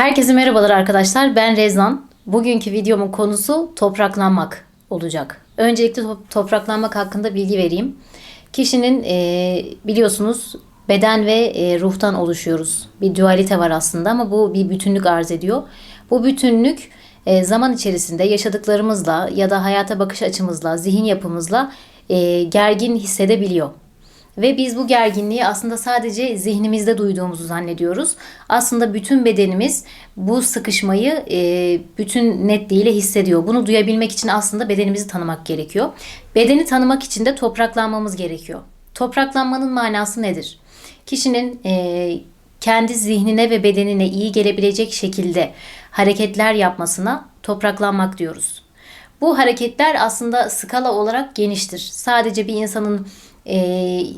Herkese merhabalar arkadaşlar. Ben Rezan. Bugünkü videomun konusu topraklanmak olacak. Öncelikle to- topraklanmak hakkında bilgi vereyim. Kişinin e, biliyorsunuz beden ve e, ruhtan oluşuyoruz. Bir dualite var aslında ama bu bir bütünlük arz ediyor. Bu bütünlük e, zaman içerisinde yaşadıklarımızla ya da hayata bakış açımızla, zihin yapımızla e, gergin hissedebiliyor. Ve biz bu gerginliği aslında sadece zihnimizde duyduğumuzu zannediyoruz. Aslında bütün bedenimiz bu sıkışmayı e, bütün netliğiyle hissediyor. Bunu duyabilmek için aslında bedenimizi tanımak gerekiyor. Bedeni tanımak için de topraklanmamız gerekiyor. Topraklanmanın manası nedir? Kişinin e, kendi zihnine ve bedenine iyi gelebilecek şekilde hareketler yapmasına topraklanmak diyoruz. Bu hareketler aslında skala olarak geniştir. Sadece bir insanın e,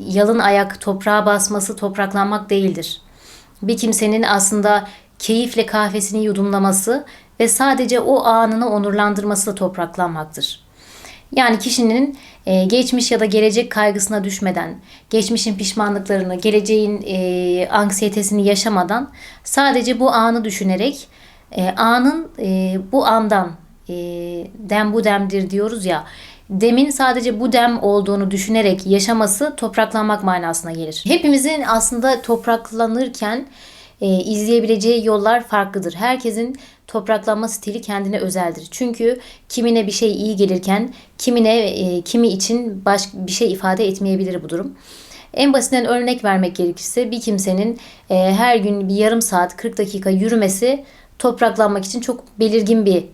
yalın ayak toprağa basması topraklanmak değildir. Bir kimsenin aslında keyifle kahvesini yudumlaması ve sadece o anını onurlandırması da topraklanmaktır. Yani kişinin e, geçmiş ya da gelecek kaygısına düşmeden, geçmişin pişmanlıklarını, geleceğin e, anksiyetesini yaşamadan sadece bu anı düşünerek e, anın e, bu andan e, dem bu demdir diyoruz ya. Demin sadece bu dem olduğunu düşünerek yaşaması topraklanmak manasına gelir. Hepimizin aslında topraklanırken e, izleyebileceği yollar farklıdır. Herkesin topraklanma stili kendine özeldir. Çünkü kimine bir şey iyi gelirken kimine e, kimi için başka bir şey ifade etmeyebilir bu durum. En basitinden örnek vermek gerekirse bir kimsenin e, her gün bir yarım saat 40 dakika yürümesi topraklanmak için çok belirgin bir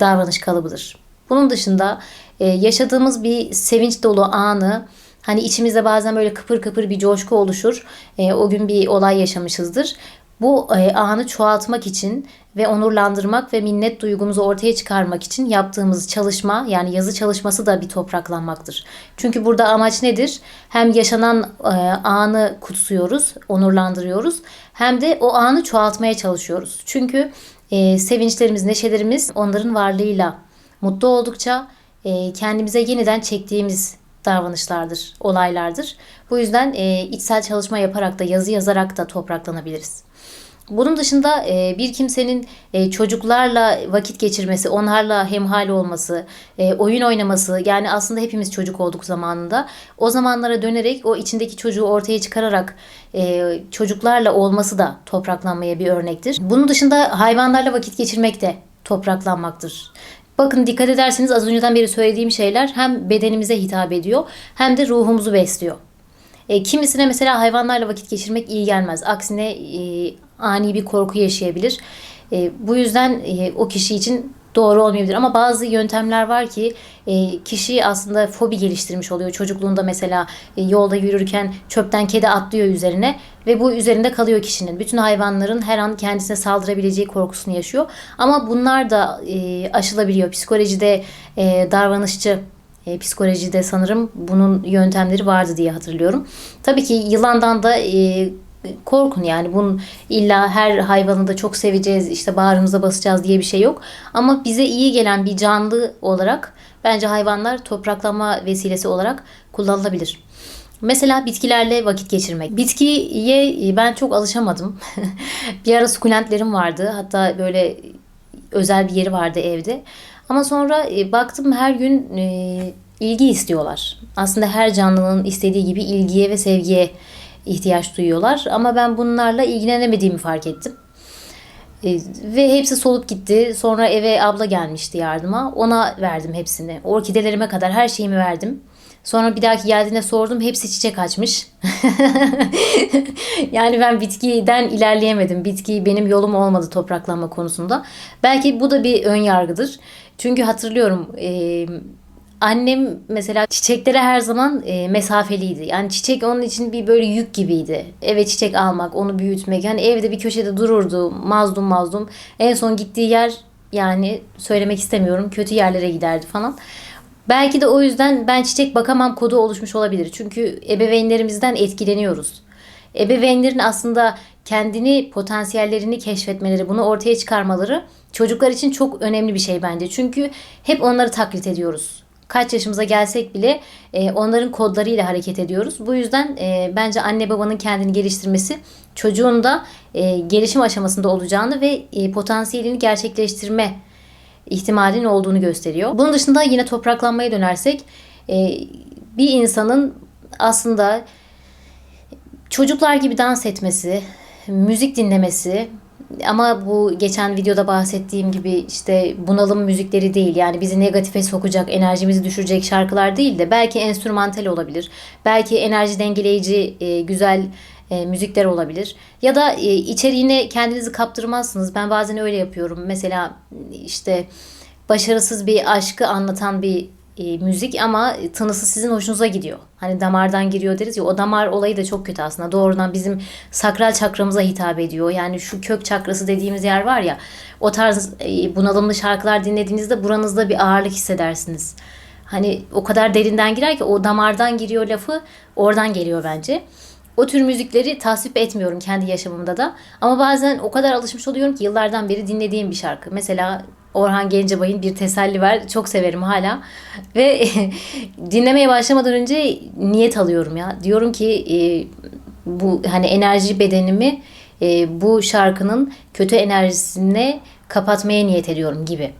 davranış kalıbıdır. Bunun dışında e, yaşadığımız bir sevinç dolu anı hani içimizde bazen böyle kıpır kıpır bir coşku oluşur. E, o gün bir olay yaşamışızdır. Bu e, anı çoğaltmak için ve onurlandırmak ve minnet duygumuzu ortaya çıkarmak için yaptığımız çalışma yani yazı çalışması da bir topraklanmaktır. Çünkü burada amaç nedir? Hem yaşanan anı kutsuyoruz, onurlandırıyoruz hem de o anı çoğaltmaya çalışıyoruz. Çünkü e, sevinçlerimiz, neşelerimiz onların varlığıyla mutlu oldukça e, kendimize yeniden çektiğimiz davranışlardır, olaylardır. Bu yüzden e, içsel çalışma yaparak da yazı yazarak da topraklanabiliriz. Bunun dışında e, bir kimsenin e, çocuklarla vakit geçirmesi, onlarla hemhal olması, e, oyun oynaması yani aslında hepimiz çocuk olduk zamanında. O zamanlara dönerek o içindeki çocuğu ortaya çıkararak çocuklarla olması da topraklanmaya bir örnektir. Bunun dışında hayvanlarla vakit geçirmek de topraklanmaktır. Bakın dikkat ederseniz az önceden beri söylediğim şeyler hem bedenimize hitap ediyor hem de ruhumuzu besliyor. E, kimisine mesela hayvanlarla vakit geçirmek iyi gelmez. Aksine e, ani bir korku yaşayabilir. E, bu yüzden e, o kişi için doğru olmayabilir. Ama bazı yöntemler var ki e, kişi aslında fobi geliştirmiş oluyor. Çocukluğunda mesela e, yolda yürürken çöpten kedi atlıyor üzerine ve bu üzerinde kalıyor kişinin. Bütün hayvanların her an kendisine saldırabileceği korkusunu yaşıyor. Ama bunlar da e, aşılabiliyor. Psikolojide e, davranışçı e, psikolojide sanırım bunun yöntemleri vardı diye hatırlıyorum. Tabii ki yılandan da e, korkun yani bunun illa her hayvanı da çok seveceğiz işte bağrımıza basacağız diye bir şey yok. Ama bize iyi gelen bir canlı olarak bence hayvanlar topraklanma vesilesi olarak kullanılabilir. Mesela bitkilerle vakit geçirmek. Bitkiye ben çok alışamadım. bir ara sukulentlerim vardı. Hatta böyle özel bir yeri vardı evde. Ama sonra e, baktım her gün e, ilgi istiyorlar. Aslında her canlının istediği gibi ilgiye ve sevgiye ihtiyaç duyuyorlar. Ama ben bunlarla ilgilenemediğimi fark ettim. E, ve hepsi solup gitti. Sonra eve abla gelmişti yardıma. Ona verdim hepsini. Orkidelerime kadar her şeyimi verdim. Sonra bir dahaki geldiğinde sordum. Hepsi çiçek açmış. yani ben bitkiden ilerleyemedim. Bitki benim yolum olmadı topraklanma konusunda. Belki bu da bir ön yargıdır. Çünkü hatırlıyorum e, annem mesela çiçeklere her zaman e, mesafeliydi. Yani çiçek onun için bir böyle yük gibiydi. Eve çiçek almak, onu büyütmek. Yani evde bir köşede dururdu mazlum mazlum. En son gittiği yer yani söylemek istemiyorum kötü yerlere giderdi falan. Belki de o yüzden ben çiçek bakamam kodu oluşmuş olabilir. Çünkü ebeveynlerimizden etkileniyoruz. Ebeveynlerin aslında kendini, potansiyellerini keşfetmeleri, bunu ortaya çıkarmaları çocuklar için çok önemli bir şey bence. Çünkü hep onları taklit ediyoruz. kaç yaşımıza gelsek bile e, onların kodlarıyla hareket ediyoruz. Bu yüzden e, bence anne babanın kendini geliştirmesi çocuğun da e, gelişim aşamasında olacağını ve e, potansiyelini gerçekleştirme ihtimalinin olduğunu gösteriyor. Bunun dışında yine topraklanmaya dönersek e, bir insanın aslında çocuklar gibi dans etmesi, müzik dinlemesi ama bu geçen videoda bahsettiğim gibi işte bunalım müzikleri değil. Yani bizi negatife sokacak, enerjimizi düşürecek şarkılar değil de belki enstrümantal olabilir. Belki enerji dengeleyici e, güzel e, müzikler olabilir. Ya da e, içeriğine kendinizi kaptırmazsınız. Ben bazen öyle yapıyorum. Mesela işte başarısız bir aşkı anlatan bir e, müzik ama tınısı sizin hoşunuza gidiyor. Hani damardan giriyor deriz ya o damar olayı da çok kötü aslında. Doğrudan bizim sakral çakramıza hitap ediyor. Yani şu kök çakrası dediğimiz yer var ya o tarz e, bunalımlı şarkılar dinlediğinizde buranızda bir ağırlık hissedersiniz. Hani o kadar derinden girer ki o damardan giriyor lafı oradan geliyor bence. O tür müzikleri tasvip etmiyorum kendi yaşamımda da. Ama bazen o kadar alışmış oluyorum ki yıllardan beri dinlediğim bir şarkı. Mesela Orhan Gencebay'ın Bir Teselli Ver. Çok severim hala. Ve dinlemeye başlamadan önce niyet alıyorum ya. Diyorum ki e, bu hani enerji bedenimi e, bu şarkının kötü enerjisine kapatmaya niyet ediyorum gibi.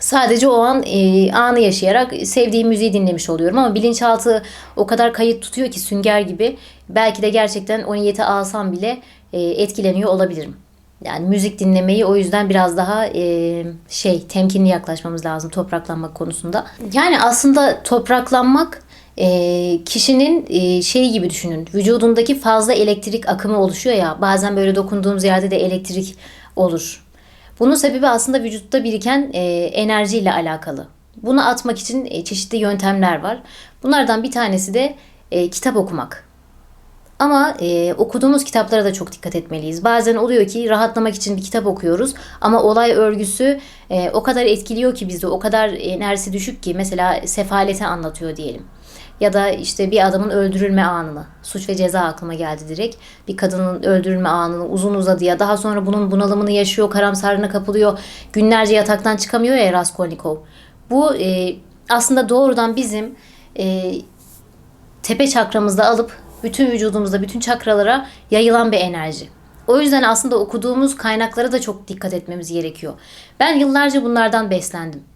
Sadece o an e, anı yaşayarak sevdiğim müziği dinlemiş oluyorum ama bilinçaltı o kadar kayıt tutuyor ki sünger gibi. Belki de gerçekten o niyeti alsam bile e, etkileniyor olabilirim. Yani müzik dinlemeyi o yüzden biraz daha e, şey temkinli yaklaşmamız lazım topraklanmak konusunda. Yani aslında topraklanmak e, kişinin e, şeyi gibi düşünün. Vücudundaki fazla elektrik akımı oluşuyor ya. Bazen böyle dokunduğumuz yerde de elektrik olur. Bunun sebebi aslında vücutta biriken e, enerjiyle alakalı. Bunu atmak için e, çeşitli yöntemler var. Bunlardan bir tanesi de e, kitap okumak. Ama e, okuduğumuz kitaplara da çok dikkat etmeliyiz. Bazen oluyor ki rahatlamak için bir kitap okuyoruz ama olay örgüsü e, o kadar etkiliyor ki bizde, o kadar enerjisi düşük ki mesela sefaleti anlatıyor diyelim. Ya da işte bir adamın öldürülme anını, suç ve ceza aklıma geldi direkt. Bir kadının öldürülme anını uzun uzadıya, daha sonra bunun bunalımını yaşıyor, karamsarlığına kapılıyor. Günlerce yataktan çıkamıyor ya Raskolnikov. Bu e, aslında doğrudan bizim e, tepe çakramızda alıp bütün vücudumuzda, bütün çakralara yayılan bir enerji. O yüzden aslında okuduğumuz kaynaklara da çok dikkat etmemiz gerekiyor. Ben yıllarca bunlardan beslendim.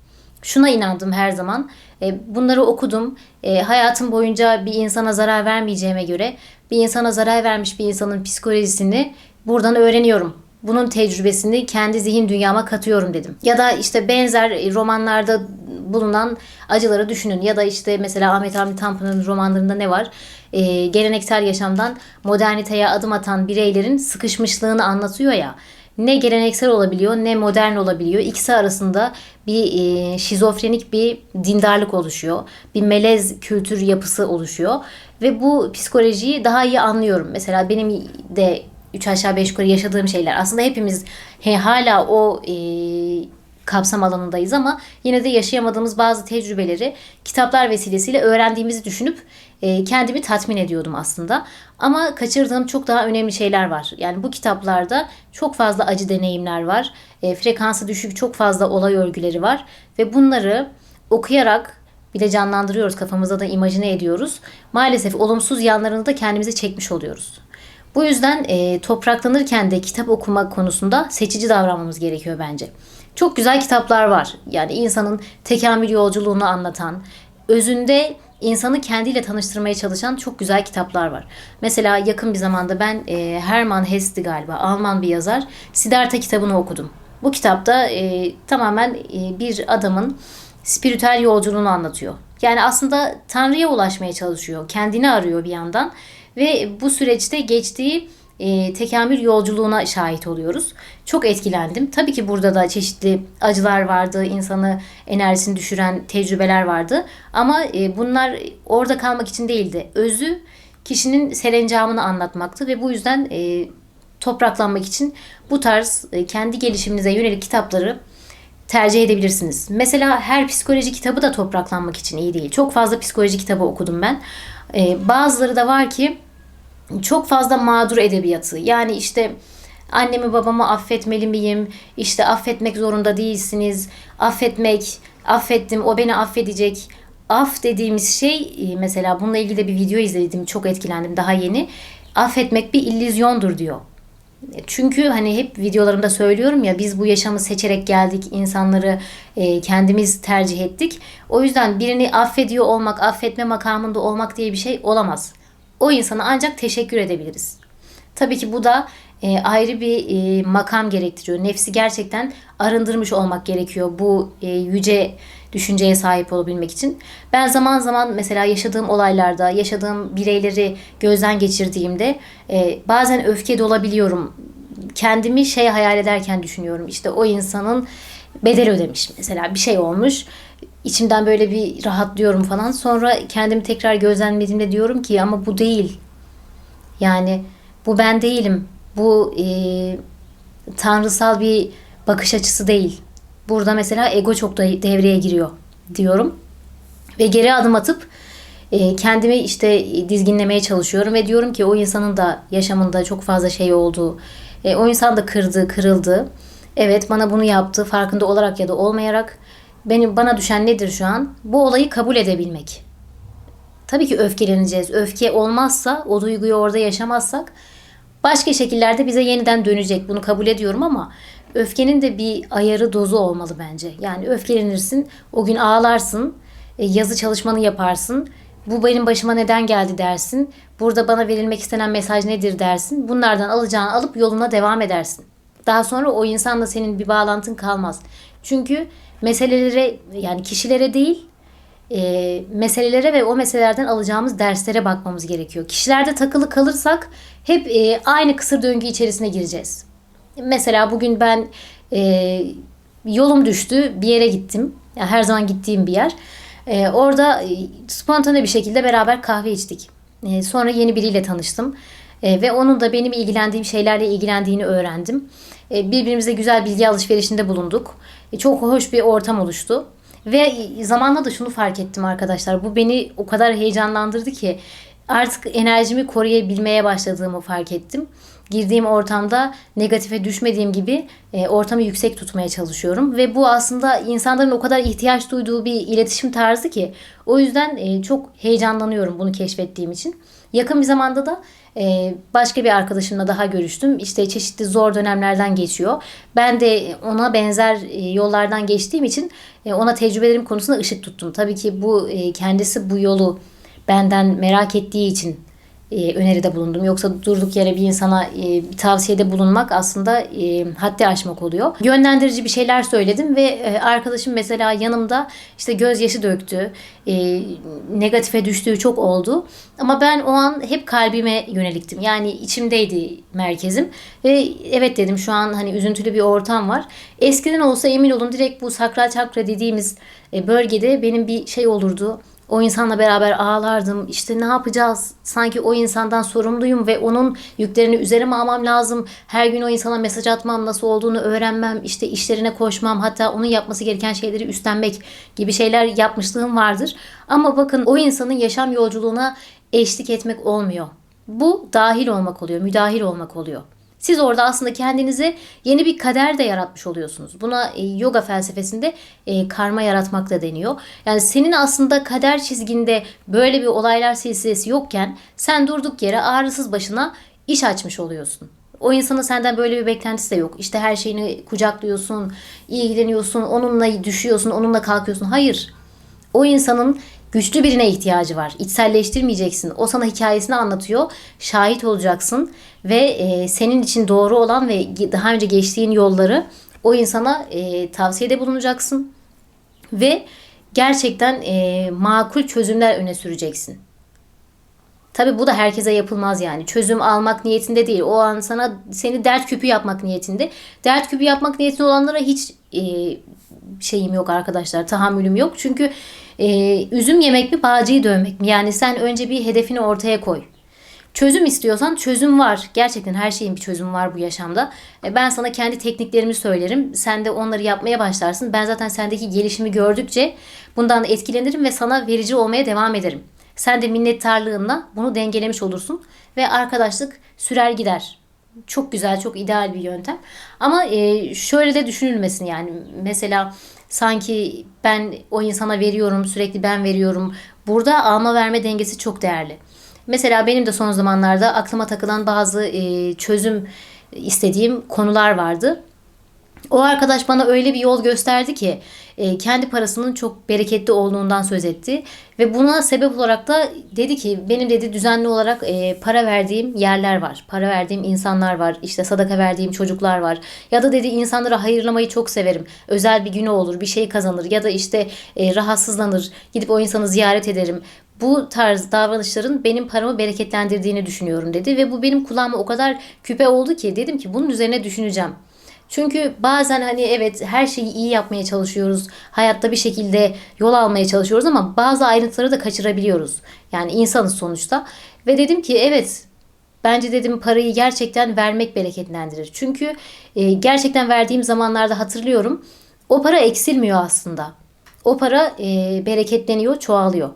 Şuna inandım her zaman. E, bunları okudum. E, hayatım boyunca bir insana zarar vermeyeceğime göre bir insana zarar vermiş bir insanın psikolojisini buradan öğreniyorum bunun tecrübesini kendi zihin dünyama katıyorum dedim. Ya da işte benzer romanlarda bulunan acıları düşünün. Ya da işte mesela Ahmet Hamdi Tanpınar'ın romanlarında ne var? Ee, geleneksel yaşamdan moderniteye adım atan bireylerin sıkışmışlığını anlatıyor ya ne geleneksel olabiliyor ne modern olabiliyor. İkisi arasında bir e, şizofrenik bir dindarlık oluşuyor. Bir melez kültür yapısı oluşuyor. Ve bu psikolojiyi daha iyi anlıyorum. Mesela benim de 3 aşağı 5 yukarı yaşadığım şeyler. Aslında hepimiz he, hala o e, kapsam alanındayız ama yine de yaşayamadığımız bazı tecrübeleri kitaplar vesilesiyle öğrendiğimizi düşünüp e, kendimi tatmin ediyordum aslında. Ama kaçırdığım çok daha önemli şeyler var. Yani bu kitaplarda çok fazla acı deneyimler var. E, frekansı düşük çok fazla olay örgüleri var ve bunları okuyarak bir de canlandırıyoruz kafamızda da imajine ediyoruz. Maalesef olumsuz yanlarını da kendimize çekmiş oluyoruz. Bu yüzden e, topraklanırken de kitap okuma konusunda seçici davranmamız gerekiyor bence. Çok güzel kitaplar var. Yani insanın tekamül yolculuğunu anlatan, özünde insanı kendiyle tanıştırmaya çalışan çok güzel kitaplar var. Mesela yakın bir zamanda ben e, Hermann Hesse galiba Alman bir yazar Siddhartha kitabını okudum. Bu kitapta e, tamamen e, bir adamın spiritüel yolculuğunu anlatıyor. Yani aslında Tanrı'ya ulaşmaya çalışıyor. Kendini arıyor bir yandan ve bu süreçte geçtiği e, tekamül yolculuğuna şahit oluyoruz. Çok etkilendim. Tabii ki burada da çeşitli acılar vardı, insanı enerjisini düşüren tecrübeler vardı. Ama e, bunlar orada kalmak için değildi. Özü kişinin serencamını anlatmaktı ve bu yüzden e, topraklanmak için bu tarz e, kendi gelişiminize yönelik kitapları tercih edebilirsiniz. Mesela her psikoloji kitabı da topraklanmak için iyi değil. Çok fazla psikoloji kitabı okudum ben. Ee, bazıları da var ki çok fazla mağdur edebiyatı. Yani işte annemi babamı affetmeli miyim? İşte affetmek zorunda değilsiniz. Affetmek affettim, o beni affedecek. Af dediğimiz şey e, mesela bununla ilgili de bir video izledim. Çok etkilendim daha yeni. Affetmek bir illüzyondur diyor. Çünkü hani hep videolarımda söylüyorum ya biz bu yaşamı seçerek geldik, insanları e, kendimiz tercih ettik. O yüzden birini affediyor olmak, affetme makamında olmak diye bir şey olamaz. O insana ancak teşekkür edebiliriz. Tabii ki bu da e, ayrı bir e, makam gerektiriyor. Nefsi gerçekten arındırmış olmak gerekiyor bu e, yüce düşünceye sahip olabilmek için. Ben zaman zaman mesela yaşadığım olaylarda, yaşadığım bireyleri gözden geçirdiğimde e, bazen öfke dolabiliyorum. Kendimi şey hayal ederken düşünüyorum. İşte o insanın bedel ödemiş mesela bir şey olmuş. İçimden böyle bir rahatlıyorum falan. Sonra kendimi tekrar gözlemlediğimde diyorum ki ama bu değil. Yani bu ben değilim. Bu e, tanrısal bir bakış açısı değil. Burada mesela ego çok da devreye giriyor diyorum. Ve geri adım atıp e, kendimi işte dizginlemeye çalışıyorum ve diyorum ki o insanın da yaşamında çok fazla şey oldu. E, o insan da kırdı, kırıldı. Evet bana bunu yaptı farkında olarak ya da olmayarak. Benim bana düşen nedir şu an? Bu olayı kabul edebilmek. Tabii ki öfkeleneceğiz. Öfke olmazsa, o duyguyu orada yaşamazsak başka şekillerde bize yeniden dönecek. Bunu kabul ediyorum ama öfkenin de bir ayarı dozu olmalı bence. Yani öfkelenirsin, o gün ağlarsın, e, yazı çalışmanı yaparsın. Bu benim başıma neden geldi dersin. Burada bana verilmek istenen mesaj nedir dersin. Bunlardan alacağını alıp yoluna devam edersin. Daha sonra o insanla senin bir bağlantın kalmaz. Çünkü meselelere yani kişilere değil e, meselelere ve o meselelerden alacağımız derslere bakmamız gerekiyor. Kişilerde takılı kalırsak hep e, aynı kısır döngü içerisine gireceğiz. Mesela bugün ben e, yolum düştü bir yere gittim. Yani her zaman gittiğim bir yer. E, orada e, spontane bir şekilde beraber kahve içtik. E, sonra yeni biriyle tanıştım. E, ve onun da benim ilgilendiğim şeylerle ilgilendiğini öğrendim. E, birbirimize güzel bilgi alışverişinde bulunduk. E, çok hoş bir ortam oluştu. Ve zamanla da şunu fark ettim arkadaşlar. Bu beni o kadar heyecanlandırdı ki artık enerjimi koruyabilmeye başladığımı fark ettim. Girdiğim ortamda negatife düşmediğim gibi e, ortamı yüksek tutmaya çalışıyorum. Ve bu aslında insanların o kadar ihtiyaç duyduğu bir iletişim tarzı ki. O yüzden e, çok heyecanlanıyorum bunu keşfettiğim için. Yakın bir zamanda da e, başka bir arkadaşımla daha görüştüm. İşte çeşitli zor dönemlerden geçiyor. Ben de ona benzer e, yollardan geçtiğim için e, ona tecrübelerim konusunda ışık tuttum. Tabii ki bu e, kendisi bu yolu benden merak ettiği için e, öneride bulundum. Yoksa durduk yere bir insana e, bir tavsiyede bulunmak aslında e, haddi aşmak oluyor. Yönlendirici bir şeyler söyledim ve e, arkadaşım mesela yanımda işte gözyaşı döktü. E, negatife düştüğü çok oldu. Ama ben o an hep kalbime yöneliktim. Yani içimdeydi merkezim. Ve evet dedim şu an hani üzüntülü bir ortam var. Eskiden olsa emin olun direkt bu sakral çakra dediğimiz bölgede benim bir şey olurdu o insanla beraber ağlardım. İşte ne yapacağız? Sanki o insandan sorumluyum ve onun yüklerini üzerime almam lazım. Her gün o insana mesaj atmam, nasıl olduğunu öğrenmem, işte işlerine koşmam, hatta onun yapması gereken şeyleri üstlenmek gibi şeyler yapmışlığım vardır. Ama bakın o insanın yaşam yolculuğuna eşlik etmek olmuyor. Bu dahil olmak oluyor, müdahil olmak oluyor. Siz orada aslında kendinize yeni bir kader de yaratmış oluyorsunuz. Buna e, yoga felsefesinde e, karma yaratmak da deniyor. Yani senin aslında kader çizginde böyle bir olaylar silsilesi yokken sen durduk yere ağrısız başına iş açmış oluyorsun. O insanın senden böyle bir beklentisi de yok. İşte her şeyini kucaklıyorsun, ilgileniyorsun, onunla düşüyorsun, onunla kalkıyorsun. Hayır. O insanın güçlü birine ihtiyacı var. İçselleştirmeyeceksin. O sana hikayesini anlatıyor. Şahit olacaksın ve e, senin için doğru olan ve daha önce geçtiğin yolları o insana e, tavsiyede bulunacaksın ve gerçekten e, makul çözümler öne süreceksin. Tabi bu da herkese yapılmaz yani. Çözüm almak niyetinde değil. O an sana seni dert küpü yapmak niyetinde. Dert küpü yapmak niyetinde olanlara hiç e, şeyim yok arkadaşlar. Tahammülüm yok. Çünkü e, üzüm yemek mi bağcıyı dövmek mi? Yani sen önce bir hedefini ortaya koy. Çözüm istiyorsan çözüm var. Gerçekten her şeyin bir çözümü var bu yaşamda. E, ben sana kendi tekniklerimi söylerim. Sen de onları yapmaya başlarsın. Ben zaten sendeki gelişimi gördükçe bundan da etkilenirim ve sana verici olmaya devam ederim. Sen de minnettarlığınla bunu dengelemiş olursun ve arkadaşlık sürer gider. Çok güzel, çok ideal bir yöntem. Ama e, şöyle de düşünülmesin yani. Mesela sanki ben o insana veriyorum, sürekli ben veriyorum. Burada alma verme dengesi çok değerli. Mesela benim de son zamanlarda aklıma takılan bazı e, çözüm istediğim konular vardı. O arkadaş bana öyle bir yol gösterdi ki e, kendi parasının çok bereketli olduğundan söz etti. Ve buna sebep olarak da dedi ki benim dedi düzenli olarak e, para verdiğim yerler var. Para verdiğim insanlar var. işte sadaka verdiğim çocuklar var. Ya da dedi insanlara hayırlamayı çok severim. Özel bir günü olur bir şey kazanır ya da işte e, rahatsızlanır. Gidip o insanı ziyaret ederim bu tarz davranışların benim paramı bereketlendirdiğini düşünüyorum dedi ve bu benim kulağıma o kadar küpe oldu ki dedim ki bunun üzerine düşüneceğim. Çünkü bazen hani evet her şeyi iyi yapmaya çalışıyoruz. Hayatta bir şekilde yol almaya çalışıyoruz ama bazı ayrıntıları da kaçırabiliyoruz. Yani insanız sonuçta. Ve dedim ki evet Bence dedim parayı gerçekten vermek bereketlendirir. Çünkü e, gerçekten verdiğim zamanlarda hatırlıyorum. O para eksilmiyor aslında. O para e, bereketleniyor, çoğalıyor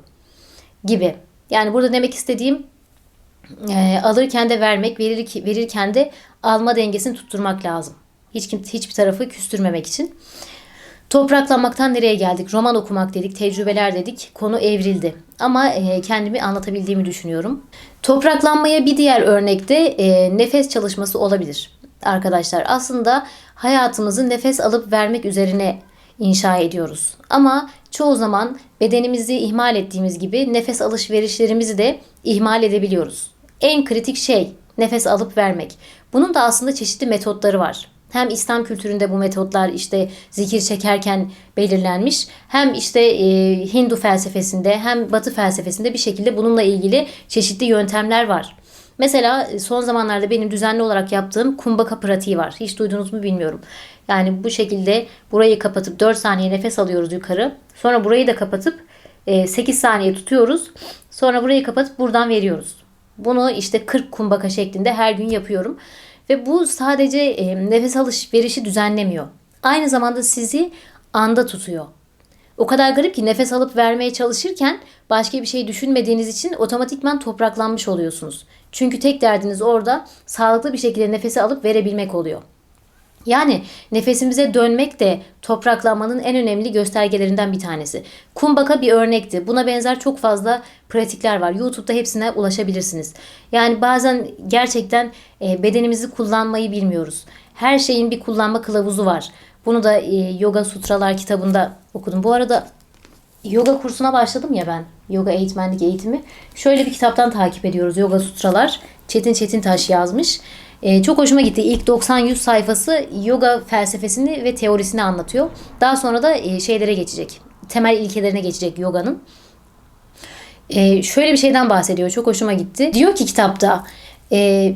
gibi. Yani burada demek istediğim e, alırken de vermek, verir, verirken de alma dengesini tutturmak lazım. Hiç hiçbir tarafı küstürmemek için. Topraklanmaktan nereye geldik? Roman okumak dedik, tecrübeler dedik. Konu evrildi. Ama e, kendimi anlatabildiğimi düşünüyorum. Topraklanmaya bir diğer örnekte e, nefes çalışması olabilir. Arkadaşlar aslında hayatımızı nefes alıp vermek üzerine inşa ediyoruz. Ama çoğu zaman bedenimizi ihmal ettiğimiz gibi nefes alışverişlerimizi de ihmal edebiliyoruz. En kritik şey nefes alıp vermek. Bunun da aslında çeşitli metotları var. Hem İslam kültüründe bu metotlar işte zikir çekerken belirlenmiş. Hem işte e, Hindu felsefesinde hem Batı felsefesinde bir şekilde bununla ilgili çeşitli yöntemler var. Mesela e, son zamanlarda benim düzenli olarak yaptığım kumbaka pratiği var. Hiç duydunuz mu bilmiyorum. Yani bu şekilde burayı kapatıp 4 saniye nefes alıyoruz yukarı. Sonra burayı da kapatıp 8 e, saniye tutuyoruz. Sonra burayı kapatıp buradan veriyoruz. Bunu işte 40 kumbaka şeklinde her gün yapıyorum. Ve bu sadece e, nefes alışverişi düzenlemiyor. Aynı zamanda sizi anda tutuyor. O kadar garip ki nefes alıp vermeye çalışırken başka bir şey düşünmediğiniz için otomatikman topraklanmış oluyorsunuz. Çünkü tek derdiniz orada sağlıklı bir şekilde nefesi alıp verebilmek oluyor. Yani nefesimize dönmek de topraklanmanın en önemli göstergelerinden bir tanesi. Kumbaka bir örnekti. Buna benzer çok fazla pratikler var. YouTube'da hepsine ulaşabilirsiniz. Yani bazen gerçekten e, bedenimizi kullanmayı bilmiyoruz. Her şeyin bir kullanma kılavuzu var. Bunu da e, Yoga Sutralar kitabında okudum. Bu arada yoga kursuna başladım ya ben. Yoga eğitmenlik eğitimi. Şöyle bir kitaptan takip ediyoruz Yoga Sutralar. Çetin Çetin Taş yazmış. Ee, çok hoşuma gitti. İlk 90-100 sayfası yoga felsefesini ve teorisini anlatıyor. Daha sonra da e, şeylere geçecek. Temel ilkelerine geçecek yoganın. Ee, şöyle bir şeyden bahsediyor. Çok hoşuma gitti. Diyor ki kitapta e,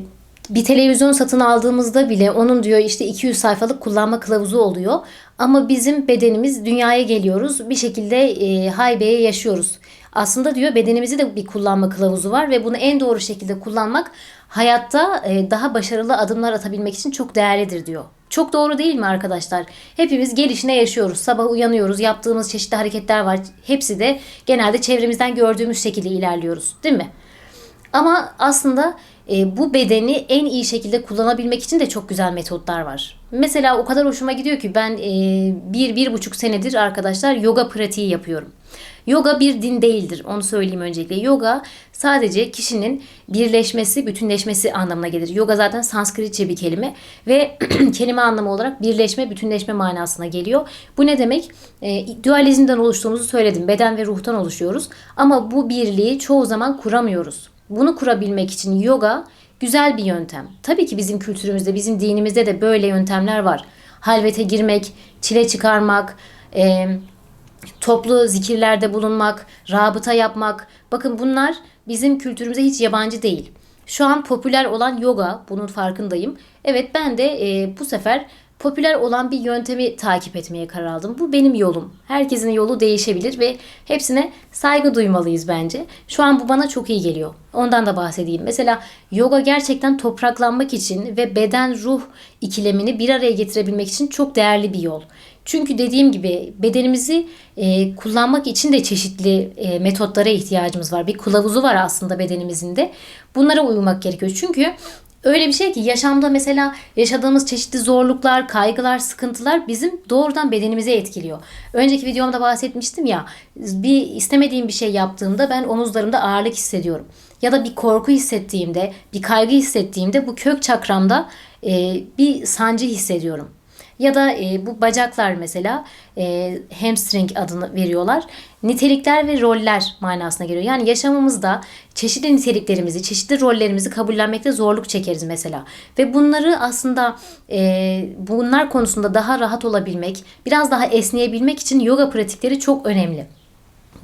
bir televizyon satın aldığımızda bile onun diyor işte 200 sayfalık kullanma kılavuzu oluyor. Ama bizim bedenimiz dünyaya geliyoruz. Bir şekilde e, haybeye yaşıyoruz. Aslında diyor bedenimizi de bir kullanma kılavuzu var ve bunu en doğru şekilde kullanmak hayatta e, daha başarılı adımlar atabilmek için çok değerlidir diyor. Çok doğru değil mi arkadaşlar? Hepimiz gelişine yaşıyoruz. Sabah uyanıyoruz. Yaptığımız çeşitli hareketler var. Hepsi de genelde çevremizden gördüğümüz şekilde ilerliyoruz. Değil mi? Ama aslında e, bu bedeni en iyi şekilde kullanabilmek için de çok güzel metotlar var. Mesela o kadar hoşuma gidiyor ki ben e, bir, bir buçuk senedir arkadaşlar yoga pratiği yapıyorum. Yoga bir din değildir. Onu söyleyeyim öncelikle. Yoga sadece kişinin birleşmesi, bütünleşmesi anlamına gelir. Yoga zaten Sanskritçe bir kelime ve kelime anlamı olarak birleşme, bütünleşme manasına geliyor. Bu ne demek? E, dualizmden oluştuğumuzu söyledim. Beden ve ruhtan oluşuyoruz. Ama bu birliği çoğu zaman kuramıyoruz. Bunu kurabilmek için yoga güzel bir yöntem. Tabii ki bizim kültürümüzde, bizim dinimizde de böyle yöntemler var. Halvete girmek, çile çıkarmak, e, toplu zikirlerde bulunmak, rabıta yapmak. Bakın bunlar bizim kültürümüze hiç yabancı değil. Şu an popüler olan yoga, bunun farkındayım. Evet ben de e, bu sefer popüler olan bir yöntemi takip etmeye karar aldım. Bu benim yolum. Herkesin yolu değişebilir ve hepsine saygı duymalıyız bence. Şu an bu bana çok iyi geliyor. Ondan da bahsedeyim. Mesela yoga gerçekten topraklanmak için ve beden ruh ikilemini bir araya getirebilmek için çok değerli bir yol. Çünkü dediğim gibi bedenimizi e, kullanmak için de çeşitli e, metotlara ihtiyacımız var. Bir kılavuzu var aslında bedenimizin de. Bunlara uymak gerekiyor. Çünkü öyle bir şey ki yaşamda mesela yaşadığımız çeşitli zorluklar, kaygılar, sıkıntılar bizim doğrudan bedenimize etkiliyor. Önceki videomda bahsetmiştim ya bir istemediğim bir şey yaptığımda ben omuzlarımda ağırlık hissediyorum. Ya da bir korku hissettiğimde, bir kaygı hissettiğimde bu kök çakramda e, bir sancı hissediyorum. Ya da e, bu bacaklar mesela e, hamstring adını veriyorlar. Nitelikler ve roller manasına geliyor. Yani yaşamımızda çeşitli niteliklerimizi, çeşitli rollerimizi kabullenmekte zorluk çekeriz mesela. Ve bunları aslında e, bunlar konusunda daha rahat olabilmek, biraz daha esneyebilmek için yoga pratikleri çok önemli.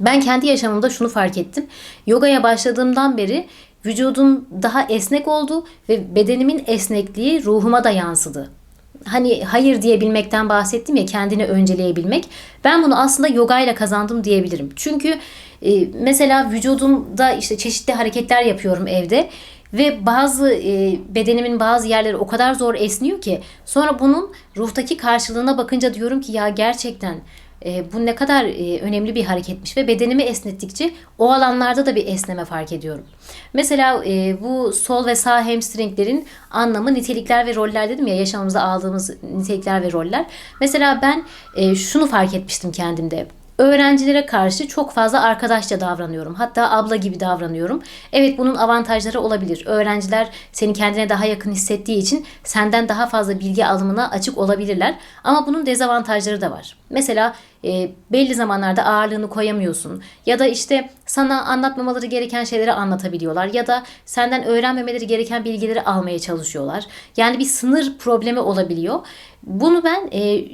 Ben kendi yaşamımda şunu fark ettim. Yogaya başladığımdan beri vücudum daha esnek oldu ve bedenimin esnekliği ruhuma da yansıdı hani hayır diyebilmekten bahsettim ya kendini önceleyebilmek. Ben bunu aslında yoga ile kazandım diyebilirim. Çünkü e, mesela vücudumda işte çeşitli hareketler yapıyorum evde ve bazı e, bedenimin bazı yerleri o kadar zor esniyor ki sonra bunun ruhtaki karşılığına bakınca diyorum ki ya gerçekten e, bu ne kadar e, önemli bir hareketmiş ve bedenimi esnettikçe o alanlarda da bir esneme fark ediyorum. Mesela e, bu sol ve sağ hamstringlerin anlamı nitelikler ve roller dedim ya yaşamımızda aldığımız nitelikler ve roller. Mesela ben e, şunu fark etmiştim kendimde öğrencilere karşı çok fazla arkadaşça davranıyorum. Hatta abla gibi davranıyorum. Evet bunun avantajları olabilir. Öğrenciler seni kendine daha yakın hissettiği için senden daha fazla bilgi alımına açık olabilirler. Ama bunun dezavantajları da var. Mesela e, belli zamanlarda ağırlığını koyamıyorsun. Ya da işte sana anlatmamaları gereken şeyleri anlatabiliyorlar. Ya da senden öğrenmemeleri gereken bilgileri almaya çalışıyorlar. Yani bir sınır problemi olabiliyor. Bunu ben e,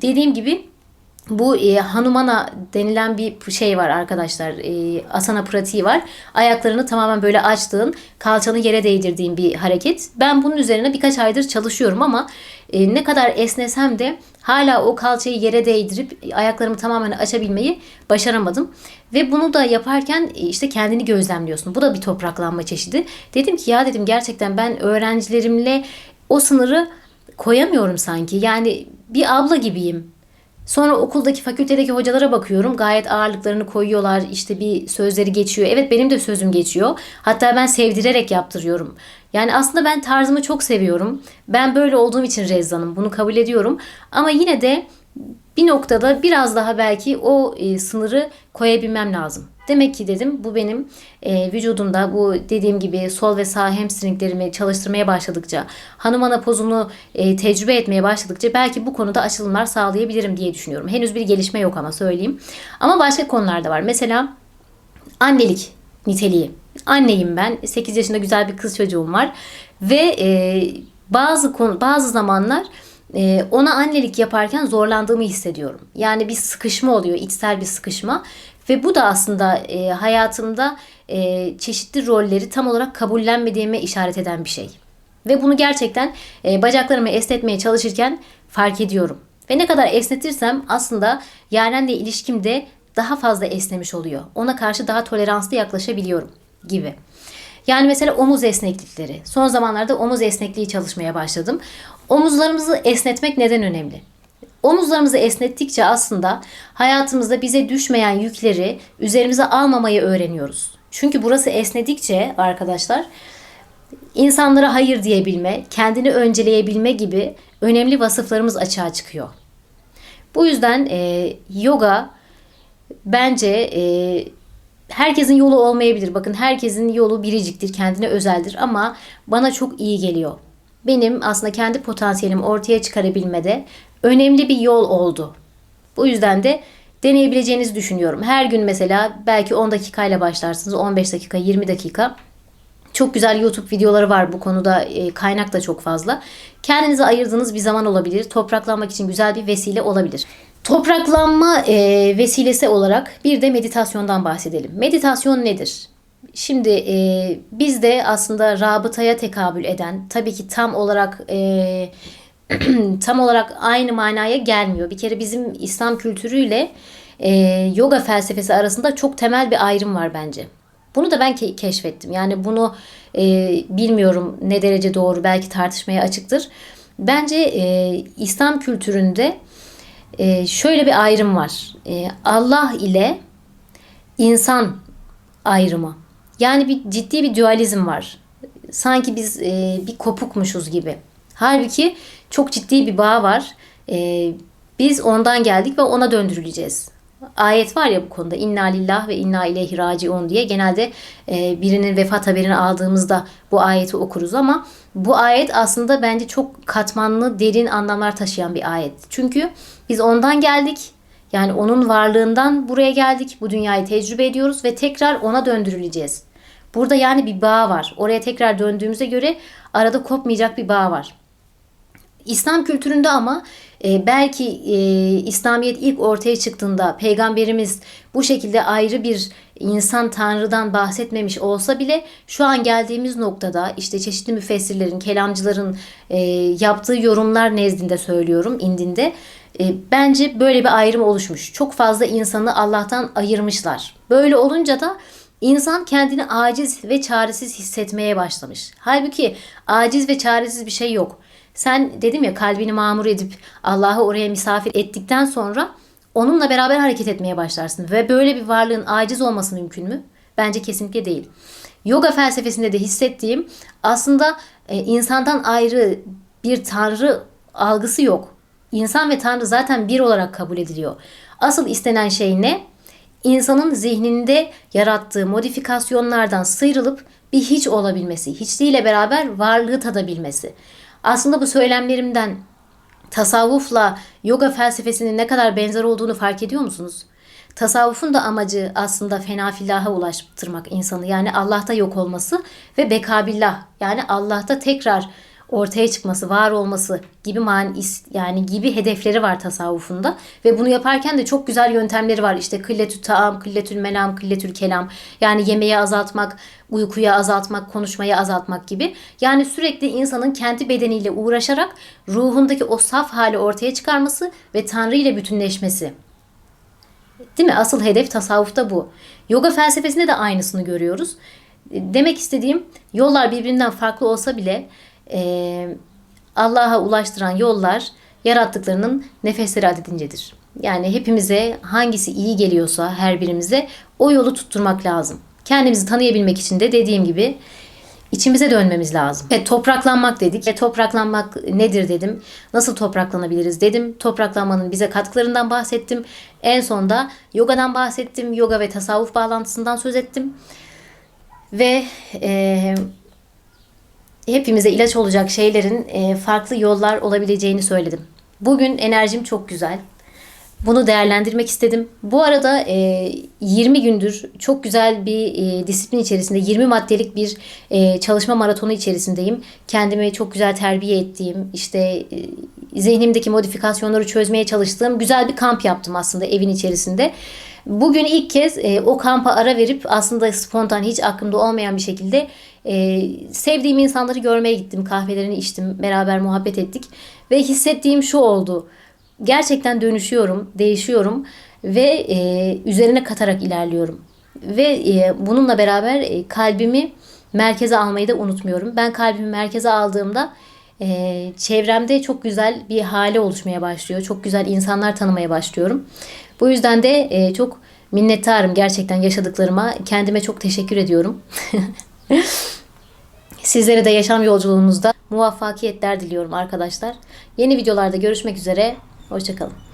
dediğim gibi bu e, Hanumana denilen bir şey var arkadaşlar. E, asana pratiği var. Ayaklarını tamamen böyle açtığın, kalçanı yere değdirdiğin bir hareket. Ben bunun üzerine birkaç aydır çalışıyorum ama e, ne kadar esnesem de hala o kalçayı yere değdirip ayaklarımı tamamen açabilmeyi başaramadım. Ve bunu da yaparken e, işte kendini gözlemliyorsun. Bu da bir topraklanma çeşidi. Dedim ki ya dedim gerçekten ben öğrencilerimle o sınırı koyamıyorum sanki. Yani bir abla gibiyim Sonra okuldaki fakültedeki hocalara bakıyorum. Gayet ağırlıklarını koyuyorlar. İşte bir sözleri geçiyor. Evet benim de sözüm geçiyor. Hatta ben sevdirerek yaptırıyorum. Yani aslında ben tarzımı çok seviyorum. Ben böyle olduğum için rezzanım. Bunu kabul ediyorum. Ama yine de bir noktada biraz daha belki o e, sınırı koyabilmem lazım. Demek ki dedim bu benim e, vücudumda bu dediğim gibi sol ve sağ hamstringlerimi çalıştırmaya başladıkça, hanımana pozunu e, tecrübe etmeye başladıkça belki bu konuda açılımlar sağlayabilirim diye düşünüyorum. Henüz bir gelişme yok ama söyleyeyim. Ama başka konular da var. Mesela annelik niteliği. Anneyim ben. 8 yaşında güzel bir kız çocuğum var ve e, bazı konu, bazı zamanlar e, ona annelik yaparken zorlandığımı hissediyorum. Yani bir sıkışma oluyor, içsel bir sıkışma ve bu da aslında e, hayatımda e, çeşitli rolleri tam olarak kabullenmediğime işaret eden bir şey. Ve bunu gerçekten e, bacaklarımı esnetmeye çalışırken fark ediyorum. Ve ne kadar esnetirsem aslında Yaren'le ilişkim de daha fazla esnemiş oluyor. Ona karşı daha toleranslı yaklaşabiliyorum gibi. Yani mesela omuz esneklikleri. Son zamanlarda omuz esnekliği çalışmaya başladım. Omuzlarımızı esnetmek neden önemli? Omuzlarımızı esnettikçe aslında hayatımızda bize düşmeyen yükleri üzerimize almamayı öğreniyoruz. Çünkü burası esnedikçe arkadaşlar insanlara hayır diyebilme, kendini önceleyebilme gibi önemli vasıflarımız açığa çıkıyor. Bu yüzden e, yoga bence e, herkesin yolu olmayabilir. Bakın herkesin yolu biriciktir, kendine özeldir ama bana çok iyi geliyor. Benim aslında kendi potansiyelimi ortaya çıkarabilmede önemli bir yol oldu. Bu yüzden de deneyebileceğinizi düşünüyorum. Her gün mesela belki 10 dakikayla başlarsınız. 15 dakika, 20 dakika. Çok güzel YouTube videoları var bu konuda. E, kaynak da çok fazla. Kendinize ayırdığınız bir zaman olabilir. Topraklanmak için güzel bir vesile olabilir. Topraklanma e, vesilesi olarak bir de meditasyondan bahsedelim. Meditasyon nedir? Şimdi e, bizde aslında rabıtaya tekabül eden, tabii ki tam olarak e, tam olarak aynı manaya gelmiyor. Bir kere bizim İslam kültürüyle e, yoga felsefesi arasında çok temel bir ayrım var bence. Bunu da ben ke- keşfettim. Yani bunu e, bilmiyorum ne derece doğru belki tartışmaya açıktır. Bence e, İslam kültüründe e, şöyle bir ayrım var. E, Allah ile insan ayrımı. Yani bir ciddi bir dualizm var. sanki biz e, bir kopukmuşuz gibi. Halbuki çok ciddi bir bağ var. E, biz ondan geldik ve ona döndürüleceğiz. Ayet var ya bu konuda inna lillah ve inna ileyhi raciun diye genelde e, birinin vefat haberini aldığımızda bu ayeti okuruz ama bu ayet aslında bence çok katmanlı derin anlamlar taşıyan bir ayet. Çünkü biz ondan geldik yani onun varlığından buraya geldik. Bu dünyayı tecrübe ediyoruz ve tekrar ona döndürüleceğiz. Burada yani bir bağ var. Oraya tekrar döndüğümüze göre arada kopmayacak bir bağ var. İslam kültüründe ama e, belki e, İslamiyet ilk ortaya çıktığında peygamberimiz bu şekilde ayrı bir insan tanrıdan bahsetmemiş olsa bile şu an geldiğimiz noktada işte çeşitli müfessirlerin, kelamcıların e, yaptığı yorumlar nezdinde söylüyorum indinde e, bence böyle bir ayrım oluşmuş. Çok fazla insanı Allah'tan ayırmışlar. Böyle olunca da İnsan kendini aciz ve çaresiz hissetmeye başlamış. Halbuki aciz ve çaresiz bir şey yok. Sen dedim ya kalbini mamur edip Allah'ı oraya misafir ettikten sonra onunla beraber hareket etmeye başlarsın. Ve böyle bir varlığın aciz olması mümkün mü? Bence kesinlikle değil. Yoga felsefesinde de hissettiğim aslında e, insandan ayrı bir tanrı algısı yok. İnsan ve tanrı zaten bir olarak kabul ediliyor. Asıl istenen şey ne? insanın zihninde yarattığı modifikasyonlardan sıyrılıp bir hiç olabilmesi, hiçliğiyle beraber varlığı tadabilmesi. Aslında bu söylemlerimden tasavvufla yoga felsefesinin ne kadar benzer olduğunu fark ediyor musunuz? Tasavvufun da amacı aslında fenafillaha ulaştırmak insanı. Yani Allah'ta yok olması ve bekabillah. Yani Allah'ta tekrar ortaya çıkması, var olması gibi mani yani gibi hedefleri var tasavvufunda ve bunu yaparken de çok güzel yöntemleri var. İşte kılletü taam, kılletül menam, kılletül kelam. Yani yemeği azaltmak, uykuya azaltmak, konuşmayı azaltmak gibi. Yani sürekli insanın kendi bedeniyle uğraşarak ruhundaki o saf hali ortaya çıkarması ve Tanrı ile bütünleşmesi. Değil mi? Asıl hedef tasavvufta bu. Yoga felsefesinde de aynısını görüyoruz. Demek istediğim yollar birbirinden farklı olsa bile e, Allah'a ulaştıran yollar yarattıklarının nefesleri adedincedir. Yani hepimize hangisi iyi geliyorsa her birimize o yolu tutturmak lazım. Kendimizi tanıyabilmek için de dediğim gibi içimize dönmemiz lazım. E, topraklanmak dedik. E, topraklanmak nedir dedim. Nasıl topraklanabiliriz dedim. Topraklanmanın bize katkılarından bahsettim. En sonda yogadan bahsettim. Yoga ve tasavvuf bağlantısından söz ettim. Ve e, hepimize ilaç olacak şeylerin e, farklı yollar olabileceğini söyledim. Bugün enerjim çok güzel. Bunu değerlendirmek istedim. Bu arada e, 20 gündür çok güzel bir e, disiplin içerisinde 20 maddelik bir e, çalışma maratonu içerisindeyim. Kendimi çok güzel terbiye ettiğim, işte e, zihnimdeki modifikasyonları çözmeye çalıştığım güzel bir kamp yaptım aslında evin içerisinde. Bugün ilk kez e, o kampa ara verip aslında spontan hiç aklımda olmayan bir şekilde e, sevdiğim insanları görmeye gittim. Kahvelerini içtim. Beraber muhabbet ettik. Ve hissettiğim şu oldu. Gerçekten dönüşüyorum, değişiyorum ve e, üzerine katarak ilerliyorum. Ve e, bununla beraber e, kalbimi merkeze almayı da unutmuyorum. Ben kalbimi merkeze aldığımda e, çevremde çok güzel bir hale oluşmaya başlıyor. Çok güzel insanlar tanımaya başlıyorum. Bu yüzden de e, çok minnettarım gerçekten yaşadıklarıma. Kendime çok teşekkür ediyorum. Sizlere de yaşam yolculuğunuzda muvaffakiyetler diliyorum arkadaşlar. Yeni videolarda görüşmek üzere. Hoşçakalın.